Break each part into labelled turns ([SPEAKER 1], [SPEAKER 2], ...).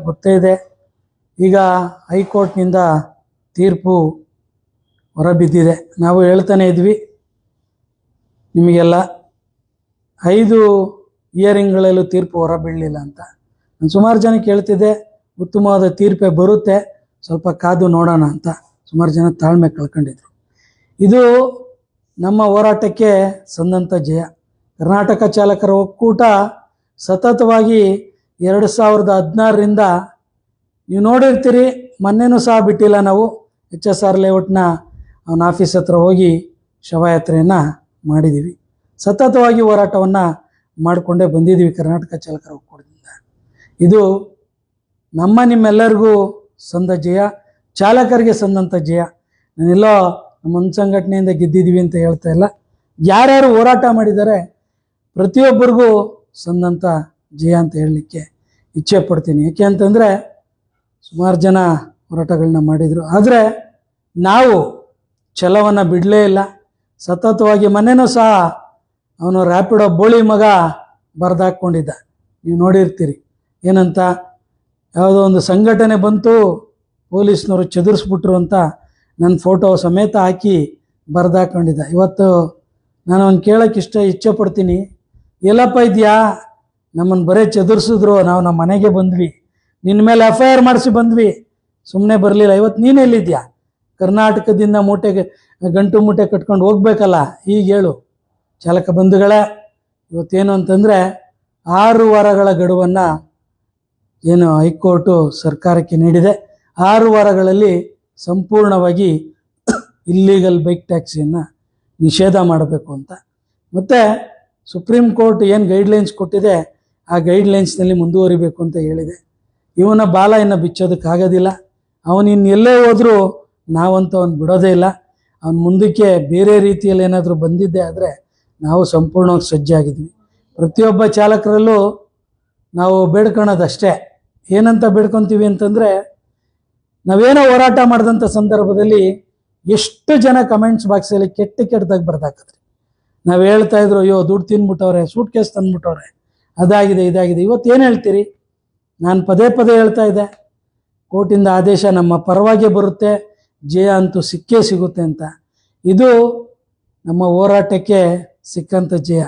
[SPEAKER 1] ಗೊತ್ತೇ ಇದೆ. ಈಗ ಹೈಕೋರ್ಟ್ನಿಂದ ತೀರ್ಪು ಹೊರಬಿದ್ದಿದೆ. ನಾವು ಹೇಳ್ತಾನೆ ಇದ್ವಿ ನಿಮಗೆಲ್ಲ. ಐದು ಇಯರಿಂಗ್ಗಳಲ್ಲೂ ತೀರ್ಪು ಹೊರಬೀಳಲಿಲ್ಲ ಅಂತ. ನಾನು ಸುಮಾರು ಜನ ಕೇಳ್ತಿದ್ದೆ, ಉತ್ತಮವಾದ ತೀರ್ಪೇ ಬರುತ್ತೆ, ಸ್ವಲ್ಪ ಕಾದು ನೋಡೋಣ ಅಂತ. ಸುಮಾರು ಜನ ತಾಳ್ಮೆ ಕಳ್ಕೊಂಡಿದ್ರು. ಇದು ನಮ್ಮ ಹೋರಾಟಕ್ಕೆ ಸಂದಂತ ಜಯ. ಕರ್ನಾಟಕ ಚಾಲಕರ ಒಕ್ಕೂಟ ಸತತವಾಗಿ ಎರಡು ಸಾವಿರದ ಹದಿನಾರರಿಂದ ನೀವು ನೋಡಿರ್ತೀರಿ, ಮೊನ್ನೆನೂ ಸಹ ಬಿಟ್ಟಿಲ್ಲ ನಾವು. ಎಚ್ ಎಸ್ ಆರ್ ಲೇಔಟ್ನ ಅವನ ಆಫೀಸ್ ಹತ್ರ ಹೋಗಿ ಶವಯಾತ್ರೆಯನ್ನು ಮಾಡಿದ್ದೀವಿ ಸತತವಾಗಿ ಹೋರಾಟವನ್ನು ಮಾಡಿಕೊಂಡೇ ಬಂದಿದ್ದೀವಿ ಕರ್ನಾಟಕ ಚಾಲಕರ ಒಕ್ಕೂಟದಿಂದ. ಇದು ನಮ್ಮ ನಿಮ್ಮೆಲ್ಲರಿಗೂ ಸಂದ ಜಯ, ಚಾಲಕರಿಗೆ ಸಂದಂಥ ಜಯ. ನಾನೆಲ್ಲೋ ನಮ್ಮ ಸಂಘಟನೆಯಿಂದ ಗೆದ್ದಿದ್ದೀವಿ ಅಂತ ಹೇಳ್ತಾ ಇಲ್ಲ. ಯಾರ್ಯಾರು ಹೋರಾಟ ಮಾಡಿದ್ದಾರೆ, ಪ್ರತಿಯೊಬ್ಬರಿಗೂ ಸಂದಂಥ ಜಯ ಅಂತ ಹೇಳಲಿಕ್ಕೆ ಇಚ್ಛೆ ಪಡ್ತೀನಿ. ಯಾಕೆ ಅಂತಂದರೆ ಸುಮಾರು ಜನ ಹೋರಾಟಗಳನ್ನ ಮಾಡಿದರು. ಆದರೆ ನಾವು ಛಲವನ್ನು ಬಿಡಲೇ ಇಲ್ಲ. ಸತತವಾಗಿ ಮನೆಯೂ ಸಹ ಅವನು ರ್ಯಾಪಿಡೋ ಬೋಳಿ ಮಗ ಬರೆದಾಕ್ಕೊಂಡಿದ್ದ. ನೀವು ನೋಡಿರ್ತೀರಿ. ಏನಂತ? ಯಾವುದೋ ಒಂದು ಸಂಘಟನೆ ಬಂತು, ಪೊಲೀಸ್ನವರು ಚದುರಿಸ್ಬಿಟ್ರು ಅಂತ ನನ್ನ ಫೋಟೋ ಸಮೇತ ಹಾಕಿ ಬರೆದಾಕೊಂಡಿದ್ದ ಇವತ್ತು ನಾನು ಅವ್ನು ಕೇಳೋಕ್ಕೆ ಇಷ್ಟ ಇಚ್ಛೆ ಪಡ್ತೀನಿ. ಎಲ್ಲಪ್ಪ ಇದೆಯಾ? ನಮ್ಮನ್ನು ಬರೇ ಚದುರಿಸಿದ್ರು, ನಾವು ನಮ್ಮ ಮನೆಗೆ ಬಂದ್ವಿ. ನಿನ್ನ ಮೇಲೆ ಎಫ್ ಐ ಆರ್ ಮಾಡಿಸಿ ಬಂದ್ವಿ. ಸುಮ್ಮನೆ ಬರಲಿಲ್ಲ. ಇವತ್ತು ನೀನು ಎಲ್ಲಿದ್ಯಾ? ಕರ್ನಾಟಕದಿಂದ ಮೂಟೆಗೆ ಗಂಟು ಮೂಟೆ ಕಟ್ಕೊಂಡು ಹೋಗ್ಬೇಕಲ್ಲ? ಈಗ ಹೇಳು. ಚಾಲಕ ಬಂಧುಗಳೇ, ಇವತ್ತೇನು ಅಂತಂದರೆ ಆರು ವಾರಗಳ ಗಡುವನ್ನು ಏನು ಹೈಕೋರ್ಟು ಸರ್ಕಾರಕ್ಕೆ ನೀಡಿದೆ. ಆರು ವಾರಗಳಲ್ಲಿ ಸಂಪೂರ್ಣವಾಗಿ ಇಲ್ಲೀಗಲ್ ಬೈಕ್ ಟ್ಯಾಕ್ಸಿಯನ್ನು ನಿಷೇಧ ಮಾಡಬೇಕು ಅಂತ. ಮತ್ತು ಸುಪ್ರೀಂ ಕೋರ್ಟ್ ಏನು ಗೈಡ್ಲೈನ್ಸ್ ಕೊಟ್ಟಿದೆ? ಆ ಗೈಡ್ಲೈನ್ಸ್ನಲ್ಲಿ ಮುಂದುವರಿಬೇಕು ಅಂತ ಹೇಳಿದೆ. ಇವನ ಬಾಲ ಇನ್ನು ಬಿಚ್ಚೋದಕ್ಕಾಗೋದಿಲ್ಲ ಅವನು ಇನ್ನು ಎಲ್ಲೇ ಹೋದರೂ ನಾವಂತೂ ಅವನು ಬಿಡೋದೇ ಇಲ್ಲ. ಅವನ ಮುಂದಕ್ಕೆ ಬೇರೆ ರೀತಿಯಲ್ಲಿ ಏನಾದರೂ ಬಂದಿದ್ದೆ ಆದರೆ ನಾವು ಸಂಪೂರ್ಣವಾಗಿ ಸಜ್ಜಾಗಿದ್ವಿ ಪ್ರತಿಯೊಬ್ಬ ಚಾಲಕರಲ್ಲೂ ನಾವು ಬೇಡ್ಕೊಳೋದಷ್ಟೇ. ಏನಂತ ಬೇಡ್ಕೊತೀವಿ ಅಂತಂದರೆ ನಾವೇನೋ ಹೋರಾಟ ಮಾಡಿದಂಥ ಸಂದರ್ಭದಲ್ಲಿ ಎಷ್ಟು ಜನ ಕಮೆಂಟ್ಸ್ ಬಾಕ್ಸಲ್ಲಿ ಕೆಟ್ಟ ಕೆಟ್ಟದಾಗಿ ಬರ್ದಾಕಿದ್ರಿ ನಾವು ಹೇಳ್ತಾ ಇದ್ರು, ಅಯ್ಯೋ, ದುಡ್ಡು ತಿನ್ಬಿಟ್ಟವ್ರೆ ಸೂಟ್ ಕೇಸ್ ತಂದ್ಬಿಟ್ಟವ್ರೆ. ಅದಾಗಿದೆ, ಇದಾಗಿದೆ. ಇವತ್ತು ಏನು ಹೇಳ್ತೀರಿ? ನಾನು ಪದೇ ಪದೇ ಹೇಳ್ತಾ ಇದ್ದೆ. ಕೋರ್ಟಿಂದ ಆದೇಶ ನಮ್ಮ ಪರವಾಗಿ ಬರುತ್ತೆ, ಜಯ ಅಂತೂ ಸಿಕ್ಕೇ ಸಿಗುತ್ತೆ ಅಂತ. ಇದು ನಮ್ಮ ಹೋರಾಟಕ್ಕೆ ಸಿಕ್ಕಂಥ ಜಯ.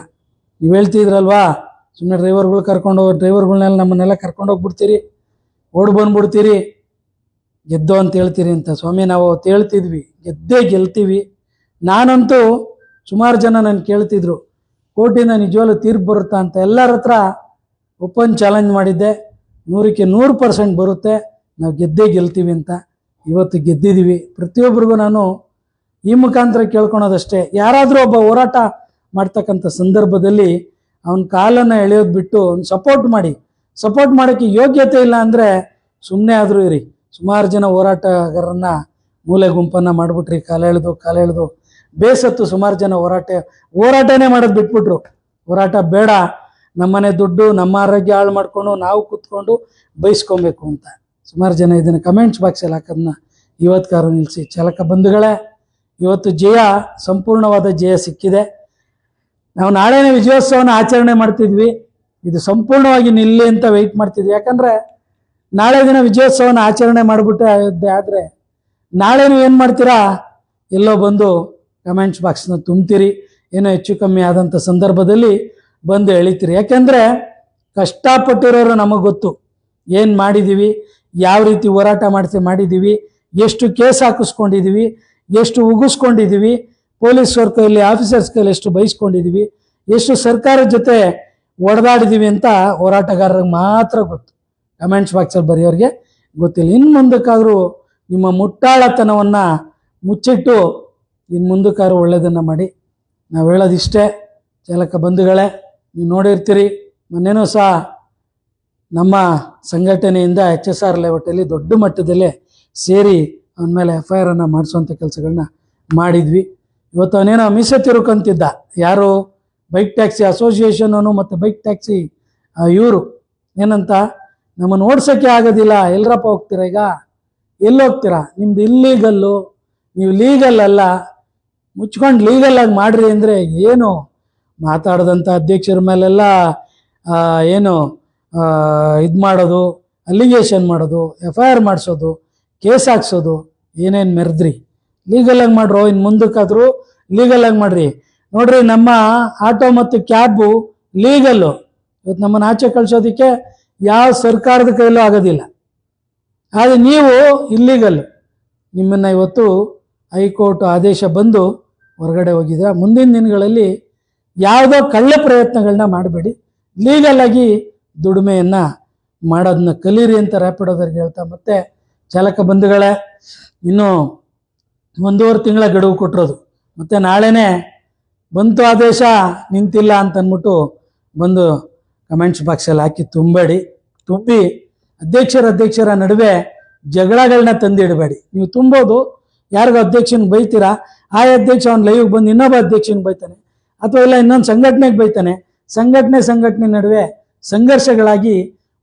[SPEAKER 1] ನೀವು ಹೇಳ್ತಿದ್ರಲ್ವಾ? ಸುಮ್ಮನೆ ಡ್ರೈವರ್ಗಳು ಕರ್ಕೊಂಡು ಡ್ರೈವರ್ಗಳನ್ನೆಲ್ಲ ನಮ್ಮನ್ನೆಲ್ಲ ಕರ್ಕೊಂಡೋಗ್ಬಿಡ್ತೀರಿ ಓಡ್ ಬಂದ್ಬಿಡ್ತೀರಿ. ಗೆದ್ದೋ ಅಂತ ಹೇಳ್ತೀರಿ ಅಂತ. ಸ್ವಾಮಿ, ನಾವು ಅವತ್ತು ಹೇಳ್ತಿದ್ವಿ. ಗೆದ್ದೇ ಗೆಲ್ತೀವಿ. ನಾನಂತೂ ಸುಮಾರು ಜನ ನಾನು ಕೇಳ್ತಿದ್ರು. ಕೋರ್ಟಿಂದ ನಿಜವಾಗ್ಲೂ ತೀರ್ಪು ಬರುತ್ತಾ ಅಂತ ಎಲ್ಲರ ಹತ್ರ ಓಪನ್ ಚಾಲೆಂಜ್ ಮಾಡಿದ್ದೆ. ನೂರಕ್ಕೆ ನೂರು ಪರ್ಸೆಂಟ್ ಬರುತ್ತೆ. ನಾವು ಗೆದ್ದೇ ಗೆಲ್ತೀವಿ ಅಂತ ಇವತ್ತು ಗೆದ್ದಿದ್ದೀವಿ ಪ್ರತಿಯೊಬ್ಬರಿಗೂ ನಾನು ಈ ಮುಖಾಂತರ ಕೇಳ್ಕೊಳೋದಷ್ಟೇ. ಯಾರಾದರೂ ಒಬ್ಬ ಹೋರಾಟ ಮಾಡ್ತಕ್ಕಂಥ ಸಂದರ್ಭದಲ್ಲಿ ಅವನ ಕಾಲನ್ನು ಎಳೆಯೋದು ಬಿಟ್ಟು ಅವ್ನು ಸಪೋರ್ಟ್ ಮಾಡಿ. ಸಪೋರ್ಟ್ ಮಾಡೋಕ್ಕೆ ಯೋಗ್ಯತೆ ಇಲ್ಲ ಅಂದರೆ ಸುಮ್ಮನೆ ಆದರೂ ಇರಿ. ಸುಮಾರು ಜನ ಹೋರಾಟಗಾರರನ್ನ ಮೂಲೆ ಗುಂಪನ್ನು ಮಾಡಿಬಿಟ್ರಿ. ಕಾಲ ಎಳೆದು ಕಾಲ ಎಳೆದು. ಬೇಸತ್ತು ಸುಮಾರು ಜನ ಹೋರಾಟ, ಹೋರಾಟನೇ ಮಾಡೋದು ಬಿಟ್ಬಿಟ್ರು. ಹೋರಾಟ ಬೇಡ, ನಮ್ಮನೆ ದುಡ್ಡು, ನಮ್ಮ ಆರೋಗ್ಯ ಹಾಳು ಮಾಡಿಕೊಂಡು ನಾವು ಕೂತ್ಕೊಂಡು ಬೈಸ್ಕೊಬೇಕು ಅಂತ. ಸುಮಾರು ಜನ ಇದನ್ನು ಕಮೆಂಟ್ಸ್ ಬಾಕ್ಸಲ್ಲಿ ಹಾಕೋದನ್ನ ಇವತ್ತು ಕಾರು ನಿಲ್ಲಿಸಿ ಚಾಲಕ ಬಂಧುಗಳೇ, ಇವತ್ತು ಜಯ, ಸಂಪೂರ್ಣವಾದ ಜಯ ಸಿಕ್ಕಿದೆ. ನಾವು ನಾಳೆನೇ ವಿಜಯೋತ್ಸವನ ಆಚರಣೆ ಮಾಡ್ತಿದ್ವಿ. ಇದು ಸಂಪೂರ್ಣವಾಗಿ ನಿಲ್ಲಿ ಅಂತ ವೆಯ್ಟ್ ಮಾಡ್ತಿದ್ವಿ. ಯಾಕಂದ್ರೆ ನಾಳೆ ದಿನ ವಿಜಯೋತ್ಸವನ ಆಚರಣೆ ಮಾಡಿಬಿಟ್ಟೆ ಆದರೆ ನಾಳೆ ನೀವು ಏನು ಮಾಡ್ತೀರಾ? ಎಲ್ಲೋ ಬಂದು ಕಮೆಂಟ್ಸ್ ಬಾಕ್ಸ್ನ ತುಂಬ್ತೀರಿ. ಏನೋ ಹೆಚ್ಚು ಕಮ್ಮಿ ಆದಂಥ ಸಂದರ್ಭದಲ್ಲಿ ಬಂದು ಎಳಿತೀರಿ. ಯಾಕೆಂದರೆ ಕಷ್ಟಪಟ್ಟಿರೋರು ನಮಗೆ ಗೊತ್ತು. ಏನು ಮಾಡಿದ್ದೀವಿ ಯಾವ ರೀತಿ ಹೋರಾಟ ಮಾಡ್ತೀವಿ ಮಾಡಿದ್ದೀವಿ ಎಷ್ಟು ಕೇಸ್ ಹಾಕಿಸ್ಕೊಂಡಿದ್ದೀವಿ ಎಷ್ಟು ಉಗಿಸ್ಕೊಂಡಿದ್ದೀವಿ ಪೊಲೀಸ್ ಕೈಯಲ್ಲಿ ಆಫೀಸರ್ಸ್ ಕೈಲಿ ಎಷ್ಟು ಬೈಸ್ಕೊಂಡಿದ್ದೀವಿ ಎಷ್ಟು ಸರ್ಕಾರದ ಜೊತೆ ಒಡೆದಾಡಿದ್ದೀವಿ ಅಂತ ಹೋರಾಟಗಾರರಿಗೆ ಮಾತ್ರ ಗೊತ್ತು. ಕಮೆಂಟ್ಸ್ ಬಾಕ್ಸಲ್ಲಿ ಬರೆಯೋರಿಗೆ ಗೊತ್ತಿಲ್ಲ. ಇನ್ನು ಮುಂದಕ್ಕಾದರೂ ನಿಮ್ಮ ಮುಟ್ಟಾಳತನವನ್ನು ಮುಚ್ಚಿಟ್ಟು ಇನ್ನು ಮುಂದಕ್ಕಾದ್ರೂ ಒಳ್ಳೆಯದನ್ನು ಮಾಡಿ. ನಾವು ಹೇಳೋದಿಷ್ಟೇ, ಚಾಲಕ ಬಂಧುಗಳೇ, ನೀವು ನೋಡಿರ್ತೀರಿ, ಮೊನ್ನೆನೂ ಸಹ ನಮ್ಮ ಸಂಘಟನೆಯಿಂದ ಎಚ್ ಎಸ್ ಆರ್ ಲೇಔಟಲ್ಲಿ ದೊಡ್ಡ ಮಟ್ಟದಲ್ಲೇ ಸೇರಿ ಅವನ ಮೇಲೆ ಎಫ್ ಐ ಆರನ್ನು ಮಾಡಿಸುವಂಥ ಕೆಲಸಗಳನ್ನ ಮಾಡಿದ್ವಿ. ಇವತ್ತು ಅವನೇನೋ ಮೀಸೆ ತಿರುಕಂತಿದ್ದ. ಯಾರು? ಬೈಕ್ ಟ್ಯಾಕ್ಸಿ ಅಸೋಸಿಯೇಷನು ಮತ್ತು ಬೈಕ್ ಟ್ಯಾಕ್ಸಿ ಇವರು. ಏನಂತ? ನಮ್ಮನ್ನು ಓಡ್ಸೋಕ್ಕೆ ಆಗೋದಿಲ್ಲ ಎಲ್ಲರಪ್ಪ ಹೋಗ್ತೀರಾ ಈಗ? ಎಲ್ಲಿ ಹೋಗ್ತೀರಾ? ನಿಮ್ದು ಇಲ್ಲೀಗಲ್ಲು ನೀವು ಲೀಗಲ್ ಅಲ್ಲ. ಮುಚ್ಕೊಂಡು ಲೀಗಲ್ ಆಗಿ ಮಾಡ್ರಿ ಅಂದರೆ ಏನು? ಮಾತಾಡಿದಂಥ ಅಧ್ಯಕ್ಷರ ಮೇಲೆಲ್ಲ ಏನು ಇದು ಮಾಡೋದು ಅಲಿಗೇಷನ್ ಮಾಡೋದು ಎಫ್ ಐ ಆರ್ ಮಾಡಿಸೋದು, ಕೇಸ್ ಹಾಕ್ಸೋದು, ಏನೇನು ಮೆರೆದ್ರಿ? ಲೀಗಲಾಗಿ ಮಾಡ್ರೋ ಇನ್ನು ಮುಂದಕ್ಕಾದರೂ ಲೀಗಲಾಗಿ ಮಾಡ್ರಿ. ನೋಡ್ರಿ, ನಮ್ಮ ಆಟೋ ಮತ್ತು ಕ್ಯಾಬು ಲೀಗಲ್ಲು ಇವತ್ತು ನಮ್ಮನ್ನು ಆಚೆ ಕಳಿಸೋದಕ್ಕೆ ಯಾವ ಸರ್ಕಾರದ ಕೈಲೂ ಆಗೋದಿಲ್ಲ. ಆದರೆ ನೀವು ಇಲ್ಲಿಗಲ್ ನಿಮ್ಮನ್ನು ಇವತ್ತು ಹೈಕೋರ್ಟ್ ಆದೇಶ ಬಂದು ಹೊರಗಡೆ ಹೋಗಿದ್ರೆ ಮುಂದಿನ ದಿನಗಳಲ್ಲಿ ಯಾವುದೋ ಕಳ್ಳ ಪ್ರಯತ್ನಗಳನ್ನ ಮಾಡಬೇಡಿ. ಲೀಗಲಾಗಿ ದುಡಿಮೆಯನ್ನು ಮಾಡೋದನ್ನ ಕಲೀರಿ ಅಂತ ರ್ಯಾಪಿಡೋದವ್ರಿಗೆ ಹೇಳ್ತಾ ಮತ್ತೆ ಚಾಲಕ ಬಂಧುಗಳೇ, ಇನ್ನೂ ಒಂದೂವರೆ ತಿಂಗಳ ಗಡುವು ಕೊಟ್ಟಿರೋದು. ಮತ್ತು ನಾಳೆನೇ ಬಂತು ಆದೇಶ, ನಿಂತಿಲ್ಲ ಅಂತ ಅಂದ್ಬಿಟ್ಟು ಬಂದು ಕಮೆಂಟ್ಸ್ ಬಾಕ್ಸಲ್ಲಿ ಹಾಕಿ ತುಂಬಬೇಡಿ ತುಂಬಿ ಅಧ್ಯಕ್ಷರ ಅಧ್ಯಕ್ಷರ ನಡುವೆ ಜಗಳಗಳನ್ನ ತಂದಿಡಬೇಡಿ. ನೀವು ತುಂಬೋದು, ಯಾರಿಗೂ ಅಧ್ಯಕ್ಷನ ಬೈತೀರಾ? ಆ ಅಧ್ಯಕ್ಷ, ಅವ್ನು ಲೈವ್ಗೆ ಬಂದು ಇನ್ನೊಬ್ಬ ಅಧ್ಯಕ್ಷನಿಗೆ ಬೈತಾನೆ. ಅಥವಾ ಇಲ್ಲ ಇನ್ನೊಂದು ಸಂಘಟನೆಗೆ ಬೈತಾನೆ. ಸಂಘಟನೆ ಸಂಘಟನೆ ನಡುವೆ ಸಂಘರ್ಷಗಳಾಗಿ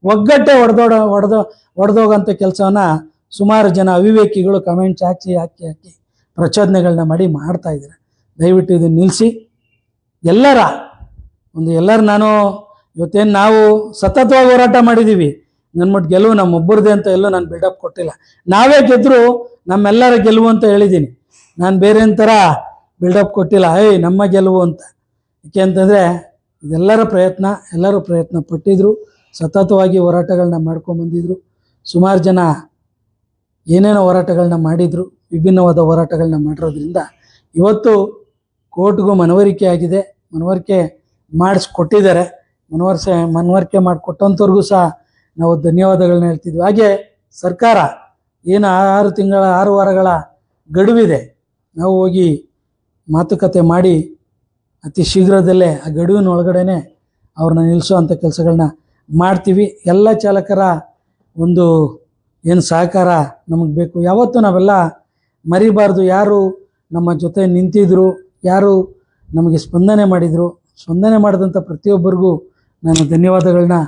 [SPEAKER 1] ಒಗ್ಗಟ್ಟೆ ಒಡೆದೋಡ, ಒಡೆದೋ ಒಡೆದೋಗಂಥ ಕೆಲಸವನ್ನ ಸುಮಾರು ಜನ ಅವಿವೇಕಿಗಳು ಕಮೆಂಟ್ಸ್ ಹಾಕಿ ಹಾಕಿ ಹಾಕಿ ಪ್ರಚೋದನೆಗಳನ್ನ ಮಾಡಿ ಮಾಡ್ತಾ ಇದ್ದಾರೆ. ದಯವಿಟ್ಟು ಇದನ್ನು ನಿಲ್ಲಿಸಿ ಎಲ್ಲರ, ಒಂದು ಎಲ್ಲರೂ ನಾನು ಇವತ್ತೇನು ನಾವು ಸತತವಾಗಿ ಹೋರಾಟ ಮಾಡಿದ್ದೀವಿ ನನ್ಮಟ್ಟು ಗೆಲುವು ನಮ್ಮೊಬ್ಬರದೇ ಅಂತ ಎಲ್ಲೂ ನಾನು ಬಿಲ್ಡಪ್ ಕೊಟ್ಟಿಲ್ಲ. ನಾವೇ ಗೆದ್ದರೂ ನಮ್ಮೆಲ್ಲರ ಗೆಲುವು ಅಂತ ಹೇಳಿದ್ದೀನಿ ನಾನು ಬೇರೆ ಥರ ಬಿಲ್ಡಪ್ ಕೊಟ್ಟಿಲ್ಲ. ಏಯ್, ನಮ್ಮ ಗೆಲುವು ಅಂತ. ಯಾಕೆ ಅಂತಂದರೆ, ಇದೆಲ್ಲರ ಪ್ರಯತ್ನ, ಎಲ್ಲರೂ ಪ್ರಯತ್ನ ಪಟ್ಟಿದ್ರು. ಸತತವಾಗಿ ಹೋರಾಟಗಳನ್ನ ಮಾಡ್ಕೊಂಬಂದಿದ್ರು ಸುಮಾರು ಜನ ಏನೇನೋ ಹೋರಾಟಗಳನ್ನ ಮಾಡಿದರು. ವಿಭಿನ್ನವಾದ ಹೋರಾಟಗಳನ್ನ ಮಾಡಿರೋದ್ರಿಂದ ಇವತ್ತು ಕೋರ್ಟ್ಗೂ ಮನವರಿಕೆ ಆಗಿದೆ. ಮನವರಿಕೆ ಮಾಡಿಸ್ಕೊಟ್ಟಿದ್ದಾರೆ. ಮನವರಿಸೆ ಮನವರಿಕೆ ಮಾಡಿಕೊಟ್ಟಂಥವ್ರಿಗೂ ಸಹ ನಾವು ಧನ್ಯವಾದಗಳನ್ನ ಹೇಳ್ತಿದ್ವಿ. ಹಾಗೆ ಸರ್ಕಾರ, ಏನು ಆರು ತಿಂಗಳ, ಆರು ವಾರಗಳ ಗಡುವಿದೆ. ನಾವು ಹೋಗಿ ಮಾತುಕತೆ ಮಾಡಿ ಅತಿ ಶೀಘ್ರದಲ್ಲೇ ಆ ಗಡುವಿನ ಒಳಗಡೆನೆ ಅವ್ರನ್ನ ನಿಲ್ಲಿಸುವಂಥ ಕೆಲಸಗಳನ್ನ ಮಾಡ್ತೀವಿ. ಎಲ್ಲ ಚಾಲಕರ ಒಂದು ಏನು ಸಹಕಾರ ನಮಗೆ ಬೇಕು. ಯಾವತ್ತೂ ನಾವೆಲ್ಲ ಮರಿಬಾರ್ದು. ಯಾರು ನಮ್ಮ ಜೊತೆ ನಿಂತಿದ್ರು, ಯಾರು ನಮಗೆ ಸ್ಪಂದನೆ ಮಾಡಿದರು, ಸ್ಪಂದನೆ ಮಾಡಿದಂಥ ಪ್ರತಿಯೊಬ್ಬರಿಗೂ ನಾನು ಧನ್ಯವಾದಗಳನ್ನ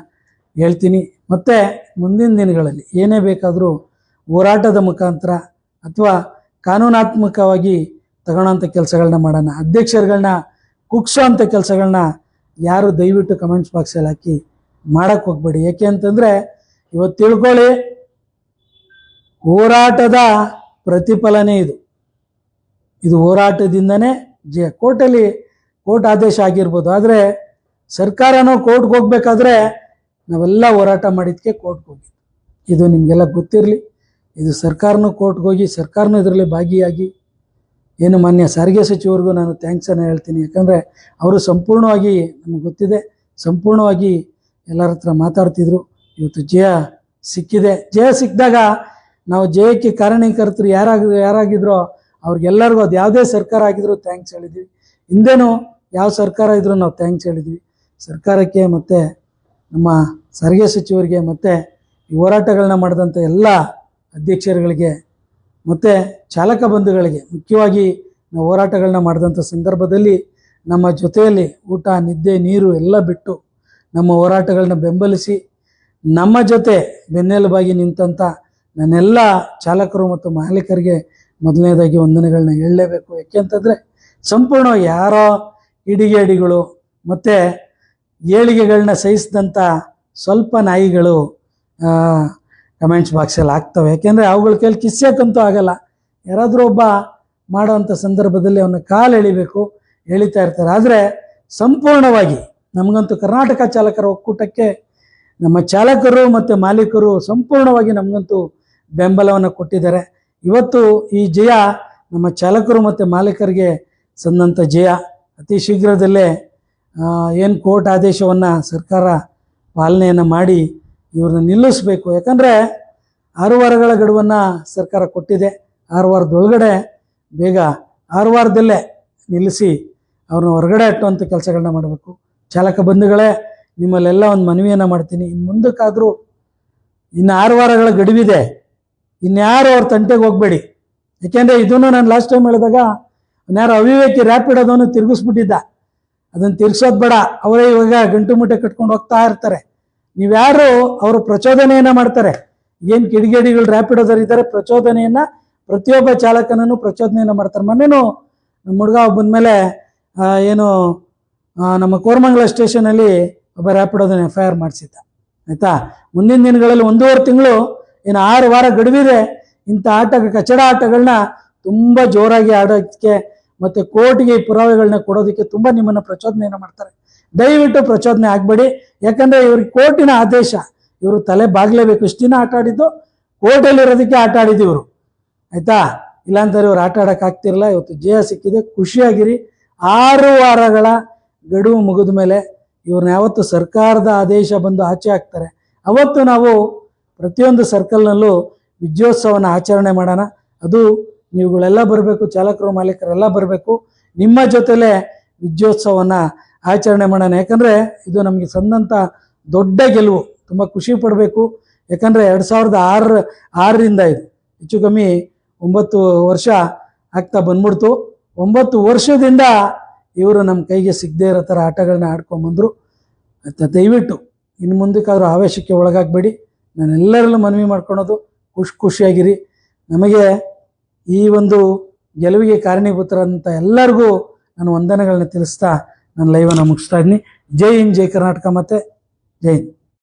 [SPEAKER 1] ಹೇಳ್ತೀನಿ. ಮತ್ತು ಮುಂದಿನ ದಿನಗಳಲ್ಲಿ ಏನೇ ಬೇಕಾದರೂ ಹೋರಾಟದ ಮುಖಾಂತರ ಅಥವಾ ಕಾನೂನಾತ್ಮಕವಾಗಿ ತಗೊಳ್ಳೋಂಥ ಕೆಲಸಗಳನ್ನ ಮಾಡೋಣ. ಅಧ್ಯಕ್ಷರುಗಳನ್ನ ಕುಗ್ಸೋಂಥ ಕೆಲಸಗಳನ್ನ ಯಾರು ದಯವಿಟ್ಟು ಕಮೆಂಟ್ಸ್ ಬಾಕ್ಸಲ್ಲಿ ಹಾಕಿ ಮಾಡೋಕ್ಕೆ ಹೋಗ್ಬೇಡಿ. ಯಾಕೆ ಅಂತಂದರೆ ಇವತ್ತು ತಿಳ್ಕೊಳ್ಳಿ, ಹೋರಾಟದ ಪ್ರತಿಫಲನೇ ಇದು. ಇದು ಹೋರಾಟದಿಂದನೇ ಜ ಕೋರ್ಟಲ್ಲಿ ಕೋರ್ಟ್ ಆದೇಶ ಆಗಿರ್ಬೋದು. ಆದರೆ ಸರ್ಕಾರನೂ ಕೋರ್ಟ್ಗೆ ಹೋಗ್ಬೇಕಾದ್ರೆ ನಾವೆಲ್ಲ ಹೋರಾಟ ಮಾಡಿದ್ದಕ್ಕೆ ಕೋರ್ಟ್ಗೆ ಹೋಗಿ ಇದು ನಿಮಗೆಲ್ಲ ಗೊತ್ತಿರಲಿ. ಇದು ಸರ್ಕಾರನೂ ಕೋರ್ಟ್ಗೆ ಹೋಗಿ ಸರ್ಕಾರನೂ ಇದರಲ್ಲಿ ಭಾಗಿಯಾಗಿ ಏನು ಮಾನ್ಯ ಸಾರಿಗೆ ಸಚಿವರಿಗೂ ನಾನು ಥ್ಯಾಂಕ್ಸನ್ನು ಹೇಳ್ತೀನಿ. ಯಾಕಂದರೆ ಅವರು ಸಂಪೂರ್ಣವಾಗಿ ನಮಗೆ ಗೊತ್ತಿದೆ, ಸಂಪೂರ್ಣವಾಗಿ ಎಲ್ಲರ ಹತ್ರ ಮಾತಾಡ್ತಿದ್ರು. ಇವತ್ತು ಜಯ ಸಿಕ್ಕಿದೆ. ಜಯ ಸಿಕ್ಕಿದಾಗ ನಾವು ಜಯಕ್ಕೆ ಕಾರಣೀಕರ್ತರು ಯಾರಾಗ, ಯಾರಾಗಿದ್ರೋ ಅವ್ರಿಗೆಲ್ಲರಿಗೂ ಅದು ಯಾವುದೇ ಸರ್ಕಾರ ಆಗಿದ್ರು ಥ್ಯಾಂಕ್ಸ್ ಹೇಳಿದ್ವಿ. ಹಿಂದೆನೂ ಯಾವ ಸರ್ಕಾರ ಇದ್ರೂ ನಾವು ಥ್ಯಾಂಕ್ಸ್ ಹೇಳಿದ್ವಿ. ಸರ್ಕಾರಕ್ಕೆ ಮತ್ತು ನಮ್ಮ ಸಾರಿಗೆ ಸಚಿವರಿಗೆ ಮತ್ತು ಈ ಹೋರಾಟಗಳನ್ನ ಮಾಡಿದಂಥ ಎಲ್ಲ ಅಧ್ಯಕ್ಷರುಗಳಿಗೆ ಮತ್ತು ಚಾಲಕ ಬಂಧುಗಳಿಗೆ ಮುಖ್ಯವಾಗಿ ನಾವು ಹೋರಾಟಗಳನ್ನ ಮಾಡಿದಂಥ ಸಂದರ್ಭದಲ್ಲಿ ನಮ್ಮ ಜೊತೆಯಲ್ಲಿ ಊಟ, ನಿದ್ದೆ, ನೀರು ಎಲ್ಲ ಬಿಟ್ಟು ನಮ್ಮ ಹೋರಾಟಗಳನ್ನ ಬೆಂಬಲಿಸಿ ನಮ್ಮ ಜೊತೆ ಬೆನ್ನೆಲುಬಾಗಿ ನಿಂತಂಥ ನನ್ನೆಲ್ಲ ಚಾಲಕರು ಮತ್ತು ಮಾಲೀಕರಿಗೆ ಮೊದಲನೇದಾಗಿ ವಂದನೆಗಳನ್ನ ಹೇಳಲೇಬೇಕು. ಯಾಕೆಂತಂದರೆ ಸಂಪೂರ್ಣ ಯಾರೋ ಇಡಿಗೇಡಿಗಳು ಮತ್ತು ಏಳಿಗೆಗಳನ್ನ ಸಹಿಸಿದಂಥ ಸ್ವಲ್ಪ ನಾಯಿಗಳು ಕಮೆಂಟ್ಸ್ ಬಾಕ್ಸಲ್ಲಿ ಆಗ್ತವೆ. ಯಾಕೆಂದರೆ ಅವುಗಳ ಕೈಲಿ ಕಿಸ್ಸಕ್ಕಂತೂ ಆಗಲ್ಲ. ಯಾರಾದರೂ ಒಬ್ಬ ಮಾಡೋವಂಥ ಸಂದರ್ಭದಲ್ಲಿ ಅವನ ಕಾಲು ಎಳಿಬೇಕು, ಎಳಿತಾ ಇರ್ತಾರೆ. ಆದರೆ ಸಂಪೂರ್ಣವಾಗಿ ನಮಗಂತೂ ಕರ್ನಾಟಕ ಚಾಲಕರ ಒಕ್ಕೂಟಕ್ಕೆ ನಮ್ಮ ಚಾಲಕರು ಮತ್ತು ಮಾಲೀಕರು ಸಂಪೂರ್ಣವಾಗಿ ನಮಗಂತೂ ಬೆಂಬಲವನ್ನು ಕೊಟ್ಟಿದ್ದಾರೆ. ಇವತ್ತು ಈ ಜಯ ನಮ್ಮ ಚಾಲಕರು ಮತ್ತು ಮಾಲೀಕರಿಗೆ ಸಂದಂಥ ಜಯ. ಅತಿ ಶೀಘ್ರದಲ್ಲೇ ಏನು ಕೋರ್ಟ್ ಆದೇಶವನ್ನು ಸರ್ಕಾರ ಪಾಲನೆಯನ್ನು ಮಾಡಿ ಇವ್ರನ್ನ ನಿಲ್ಲಿಸಬೇಕು. ಯಾಕಂದರೆ ಆರು ವಾರಗಳ ಗಡುವನ್ನು ಸರ್ಕಾರ ಕೊಟ್ಟಿದೆ. ಆರು ವಾರದೊಳಗಡೆ ಬೇಗ ಆರು ವಾರದಲ್ಲೇ ನಿಲ್ಲಿಸಿ ಅವ್ರನ್ನ ಹೊರಗಡೆ ಅಟ್ಟುವಂಥ ಕೆಲಸಗಳನ್ನ ಮಾಡಬೇಕು. ಚಾಲಕ ಬಂಧುಗಳೇ, ನಿಮ್ಮಲ್ಲೆಲ್ಲ ಒಂದು ಮನವಿಯನ್ನು ಮಾಡ್ತೀನಿ. ಇನ್ನು ಮುಂದಕ್ಕಾದರೂ ಇನ್ನು ಆರು ವಾರಗಳ ಗಡುವಿದೆ. ಇನ್ಯಾರು ಅವ್ರ ತಂಟೆಗೆ ಹೋಗಬೇಡಿ. ಯಾಕೆಂದರೆ ಇದನ್ನು ನಾನು ಲಾಸ್ಟ್ ಟೈಮ್ ಹೇಳಿದಾಗ ಯಾರು ಅವಿವೇಕಿ ರ್ಯಾಪಿಡ್ ಅದನ್ನು ತಿರುಗಿಸ್ಬಿಟ್ಟಿದ್ದ. ಅದನ್ನು ತಿರ್ಗಿಸೋದು ಬೇಡ. ಅವರೇ ಇವಾಗ ಗಂಟು ಮುಟ್ಟೆ ಕಟ್ಕೊಂಡು ಹೋಗ್ತಾ ಇರ್ತಾರೆ. ನೀವ್ಯಾರು ಅವರು ಪ್ರಚೋದನೆಯನ್ನ ಮಾಡ್ತಾರೆ. ಏನು ಕಿಡಿಗೇಡಿಗಳು ರ್ಯಾಪಿಡೋದರ್ ಇದ್ದಾರೆ, ಪ್ರಚೋದನೆಯನ್ನ ಪ್ರತಿಯೊಬ್ಬ ಚಾಲಕನನ್ನು ಪ್ರಚೋದನೆಯನ್ನ ಮಾಡ್ತಾರೆ. ಮೊನ್ನೆನು ನಮ್ಮ ಹುಡುಗ ಒಬ್ಬನ ಮೇಲೆ ಏನು ನಮ್ಮ ಕೋರಮಂಗಲ ಸ್ಟೇಷನಲ್ಲಿ ಒಬ್ಬ ರ್ಯಾಪಿಡೋದನ್ನ ಎಫ್ ಐ ಆರ್ ಮಾಡಿಸಿದ್ದ. ಆಯ್ತಾ? ಮುಂದಿನ ದಿನಗಳಲ್ಲಿ ಒಂದೂವರೆ ತಿಂಗಳು ಏನು ಆರು ವಾರ ಗಡುವಿದೆ, ಇಂಥ ಆಟ ಕಚಡ ಆಟಗಳನ್ನ ತುಂಬ ಜೋರಾಗಿ ಆಡೋದಕ್ಕೆ ಮತ್ತು ಕೋರ್ಟ್ಗೆ ಪುರಾವೆಗಳನ್ನ ಕೊಡೋದಕ್ಕೆ ತುಂಬ ನಿಮ್ಮನ್ನು ಪ್ರಚೋದನೆಯನ್ನು ಮಾಡ್ತಾರೆ. ದಯವಿಟ್ಟು ಪ್ರಚೋದನೆ ಆಗಬೇಡಿ. ಯಾಕಂದರೆ ಇವ್ರಿಗೆ ಕೋರ್ಟಿನ ಆದೇಶ, ಇವರು ತಲೆ ಬಾಗ್ಲೇಬೇಕು. ಇಷ್ಟು ದಿನ ಆಟ ಆಡಿದ್ದು ಕೋರ್ಟಲ್ಲಿರೋದಕ್ಕೆ ಆಟ ಆಡಿದ್ದು ಇವರು. ಆಯ್ತಾ? ಇಲ್ಲಾಂತಾರೆ ಇವ್ರು ಆಟ ಆಡೋಕ್ಕಾಗ್ತಿರಲ್ಲ ಇವತ್ತು ಜಯ ಸಿಕ್ಕಿದೆ. ಖುಷಿಯಾಗಿರಿ. ಆರು ವಾರಗಳ ಗಡುವು ಮುಗಿದ ಮೇಲೆ ಇವ್ರನ್ನ ಯಾವತ್ತು ಸರ್ಕಾರದ ಆದೇಶ ಬಂದು ಆಚೆ ಹಾಕ್ತಾರೆ. ಅವತ್ತು ನಾವು ಪ್ರತಿಯೊಂದು ಸರ್ಕಲ್ನಲ್ಲೂ ವಿಜಯೋತ್ಸವನ ಆಚರಣೆ ಮಾಡೋಣ. ಅದು ನೀವುಗಳೆಲ್ಲ ಬರಬೇಕು. ಚಾಲಕರು, ಮಾಲೀಕರೆಲ್ಲ ಬರಬೇಕು. ನಿಮ್ಮ ಜೊತೆಲೇ ವಿಜಯೋತ್ಸವನ ಆಚರಣೆ ಮಾಡೋಣ. ಯಾಕಂದರೆ ಇದು ನಮಗೆ ಸಂದಂಥ ದೊಡ್ಡ ಗೆಲುವು. ತುಂಬ ಖುಷಿ ಪಡಬೇಕು. ಯಾಕಂದರೆ ಎರಡು ಸಾವಿರದ ಆರ, ಆರರಿಂದ ಇದು ಹೆಚ್ಚು ಕಮ್ಮಿ ಒಂಬತ್ತು ವರ್ಷ ಆಗ್ತಾ ಬಂದ್ಬಿಡ್ತು. ಒಂಬತ್ತು ವರ್ಷದಿಂದ ಇವರು ನಮ್ಮ ಕೈಗೆ ಸಿಗದೇ ಇರೋ ಥರ ಆಟಗಳನ್ನ ಆಡ್ಕೊಂಬಂದರು. ದಯವಿಟ್ಟು ಇನ್ನು ಮುಂದಕ್ಕಾದರೂ ಆವೇಶಕ್ಕೆ ಒಳಗಾಗಬೇಡಿ. ನಾನು ಎಲ್ಲರಲ್ಲೂ ಮನವಿ ಮಾಡ್ಕೊಳೋದು, ಖುಷಿ ಖುಷಿಯಾಗಿರಿ. ನಮಗೆ ಈ ಒಂದು ಗೆಲುವಿಗೆ ಕಾರಣೀಭೂತರಂಥ ಎಲ್ಲರಿಗೂ ನಾನು ವಂದನೆಗಳನ್ನ ತಿಳಿಸ್ತಾ ನಾನು ಲೈವನ್ನು ಮುಗಿಸ್ತಾ ಇದ್ದೀನಿ ಜೈ ಹಿಂದ್ ಜೈ ಕರ್ನಾಟಕ ಮತ್ತು ಜೈ ಹಿಂದ್.